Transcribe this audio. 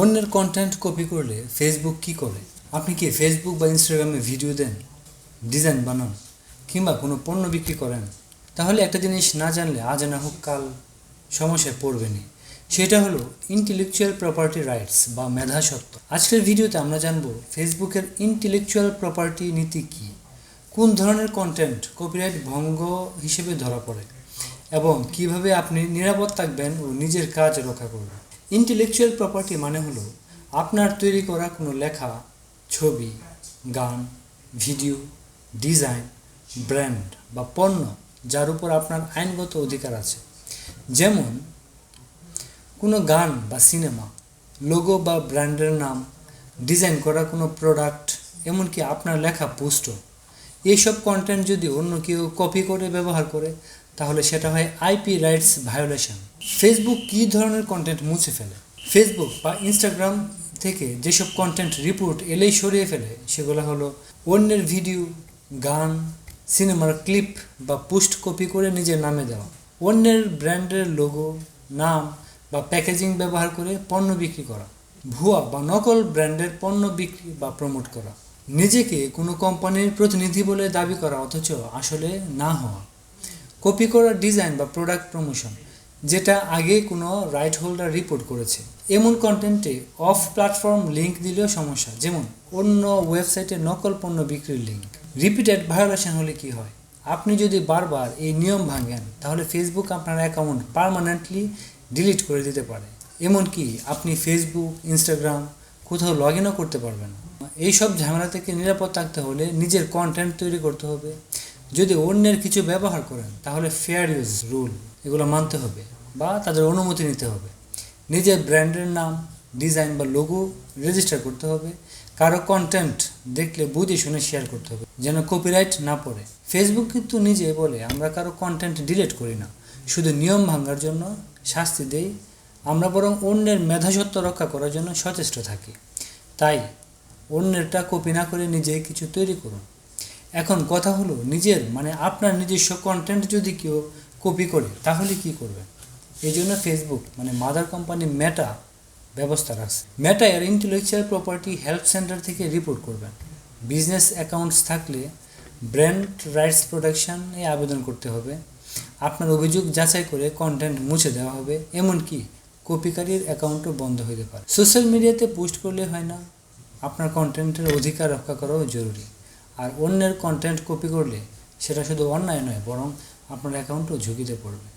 অন্যের content copy করলে Facebook কি করে? আপনি কি ফেসবুক বা ইনস্টাগ্রামে ভিডিও দেন ডিজাইন বানান, কিংবা কোনো পণ্য বিক্রি করেন? তাহলে একটা জিনিস না জানলে আজ না হোক কাল সমস্যায় পড়বেনি সেটা হলো ইন্টেলেকচুয়াল প্রপার্টি রাইটস বা মেধাসত্ব আজকের ভিডিওতে আমরা জানব ফেসবুকের ইন্টেলেকচুয়াল প্রপার্টি নীতি কী? কোন ধরনের কন্টেন্ট কপিরাইট ভঙ্গ হিসেবে ধরা পড়ে? এবং কীভাবে আপনি নিরাপদ থাকবেন ও নিজের কাজ রক্ষা করবেন? ইন্টেলেকচুয়াল প্রপার্টি মানে হলো আপনার তৈরি করা কোনো লেখা, ছবি, গান ভিডিও ডিজাইন ব্র্যান্ড বা পণ্য যার উপর আপনার আইনগত অধিকার আছে। যেমন কোনো গান বা সিনেমা লোগো বা ব্র্যান্ডের নাম ডিজাইন করা কোনো প্রোডাক্ট এমনকি আপনার লেখা পোস্টও এইসব কন্টেন্ট যদি অন্য কেউ কপি করে, ব্যবহার করে তাহলে সেটা হয় আইপি রাইটস ভায়োলেশন। ফেসবুক কী ধরনের কন্টেন্ট মুছে ফেলে? ফেসবুক বা ইনস্টাগ্রাম থেকে যেসব কন্টেন্ট রিপোর্ট এলেই সরিয়ে ফেলে, সেগুলো হলো অন্যের ভিডিও গান সিনেমার ক্লিপ বা পোস্ট কপি করে নিজের নামে দেওয়া। অন্যের ব্র্যান্ডের লোগো নাম বা প্যাকেজিং ব্যবহার করে পণ্য বিক্রি করা। ভুয়া বা নকল ব্র্যান্ডের পণ্য বিক্রি বা প্রমোট করা। নিজেকে কোনো কোম্পানির প্রতিনিধি বলে দাবি করা, অথচ আসলে না হওয়া। কপি করা ডিজাইন বা প্রোডাক্ট প্রমোশন যেটা আগে কোনো রাইট হোল্ডার রিপোর্ট করেছে। এমন কন্টেন্টে অফ প্ল্যাটফর্ম লিঙ্ক দিলেও সমস্যা। যেমন, অন্য ওয়েবসাইটে নকল পণ্য বিক্রির লিঙ্ক রিপিটেড ভায়োলেশন হলে কি হয়? আপনি যদি বারবার এই নিয়ম ভাঙেন, তাহলে ফেসবুক আপনার অ্যাকাউন্ট পারমানেন্টলি ডিলিট করে দিতে পারে। এমনকি আপনি ফেসবুক ইনস্টাগ্রাম কোথাও লগ ইনও করতে পারবেন এইসব ঝামেলা থেকে নিরাপদ থাকতে হলে নিজের কন্টেন্ট তৈরি করতে হবে। যদি অন্যের কিছু ব্যবহার করেন, তাহলে ফেয়ার ইউজ রুল এগুলো মানতে হবে বা তাদের অনুমতি নিতে হবে। নিজের ব্র্যান্ডের নাম ডিজাইন বা লোগো রেজিস্টার করতে হবে। কারও কন্টেন্ট দেখলে বুঝে শুনে শেয়ার করতে হবে, যেন কপিরাইট না পড়ে। ফেসবুক কিন্তু নিজে বলে, আমরা কারও কন্টেন্ট ডিলিট করি না। শুধু নিয়ম ভাঙার জন্য শাস্তি দেই। আমরা বরং অন্যের মেধাসত্ব রক্ষা করার জন্য সচেষ্ট থাকি। তাই অন্যেরটা কপি না করে নিজে কিছু তৈরি করুন। এখন কথা হলো নিজের মানে আপনার নিজস্ব কন্টেন্ট যদি কেউ কপি করে, তাহলে কি করবেন এই জন্য ফেসবুক মানে মাদার কোম্পানি মেটা ব্যবস্থা রাখছে। মেটা এর ইন্টেলেকচুয়াল প্রপার্টি হেল্প সেন্টার থেকে রিপোর্ট করবেন। বিজনেস অ্যাকাউন্টস থাকলে ব্র্যান্ড রাইটস প্রোটেকশনে আবেদন করতে হবে। আপনার অভিযোগ যাচাই করে কন্টেন্ট মুছে দেওয়া হবে, এমনকি কপিকারীর অ্যাকাউন্টও বন্ধ হতে পারে। সোশ্যাল মিডিয়াতে পোস্ট করলে হয় না। আপনার কন্টেন্টের অধিকার রক্ষা করাও জরুরি। আর অন্যের কন্টেন্ট কপি করলে সেটা শুধু অন্যায় নয় বরং আপনার অ্যাকাউন্টও ঝুঁকিতে পড়বে।